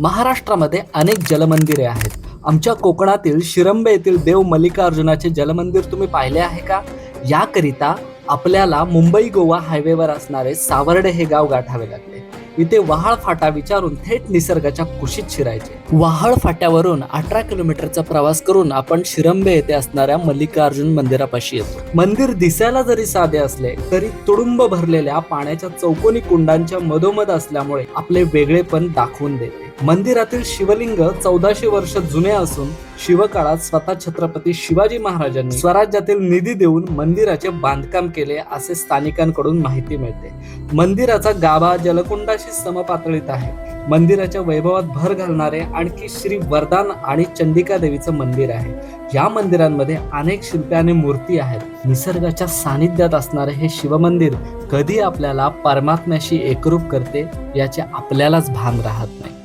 महाराष्ट्रामध्ये अनेक जलमंदिरे आहेत. आमच्या कोकणातील शिरंबे येथील देव मल्लिकार्जुनाचे जलमंदिर तुम्ही पाहिले आहे का? याकरिता आपल्याला मुंबई गोवा हायवेवर असणारे सावर्डे हे गाव गाठावे लागले इथे वहाळ फाटा विचारून थेट निसर्गाच्या कुशीत शिरायचे. वहाळ फाट्यावरून अठरा किलोमीटरचा प्रवास करून आपण शिरंबे येथे असणाऱ्या मल्लिकार्जुन मंदिरापाशी येतो. मंदिर दिसायला जरी साधे असले तरी तुडुंब भरलेल्या पाण्याच्या चौकोनी कुंडांच्या मधोमध असल्यामुळे आपले वेगळेपण दाखवून देते. मंदिरातील शिवलिंग चौदाशे वर्ष जुने असून शिवकाळात स्वतः छत्रपती शिवाजी महाराजांनी स्वराज्यातील निधी देऊन मंदिराचे बांधकाम केले असे स्थानिकांकडून माहिती मिळते. मंदिराचा गाभा जलकुंडाशी समपातळीत आहे. मंदिराच्या वैभवात भर घालणारे आणखी श्री वरदान आणि चंडिका देवीचं मंदिर आहे. या मंदिरांमध्ये अनेक शिल्पे आणि मूर्ती आहेत. निसर्गाच्या सानिध्यात असणारे हे शिवमंदिर कधी आपल्याला परमात्म्याशी एकरूप करते याचे आपल्यालाच भान राहत नाही.